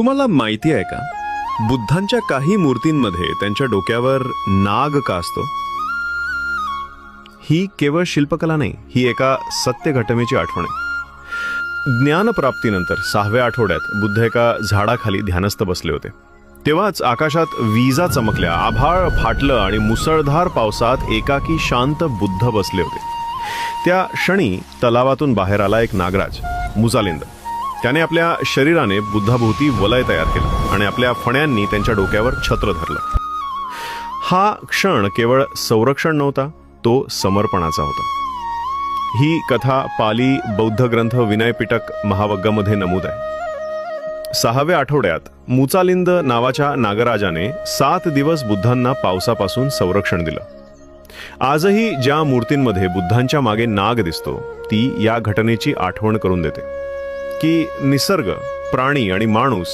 तुम्हाला माहिती आहे का? बुद्धांच्या काही मूर्तींमध्ये त्यांच्या डोक्यावर नाग का असतो? ही केवळ शिल्पकला नाही ही एका सत्य घटनेची आठवण आहे. ज्ञानप्राप्तीनंतर सहाव्या आठवड्यात बुद्ध एका झाडाखाली ध्यानस्थ बसले होते. तेव्हाच आकाशात विजा चमकल्या आभाळ फाटलं आणि मुसळधार पावसात एकाकी शांत बुद्ध बसले होते. त्या क्षणी तलावातून बाहेर आला एक नागराज मुजालिंद. त्याने आपल्या शरीराने बुद्धाभोवती वलय तयार केलं आणि आपल्या फण्यांनी त्यांच्या डोक्यावर छत्र धरलं. हा क्षण केवळ संरक्षण नव्हता तो समर्पणाचा होता. ही कथा पाली बौद्ध ग्रंथ विनयपिटक महावग्गामध्ये नमूद आहे. सहाव्या आठवड्यात मुचालिंद नावाच्या नागराजाने सात दिवस बुद्धांना पावसापासून संरक्षण दिलं. आजही ज्या मूर्तींमध्ये बुद्धांच्या मागे नाग दिसतो ती या घटनेची आठवण करून देते. की निसर्ग प्राणी आणि माणूस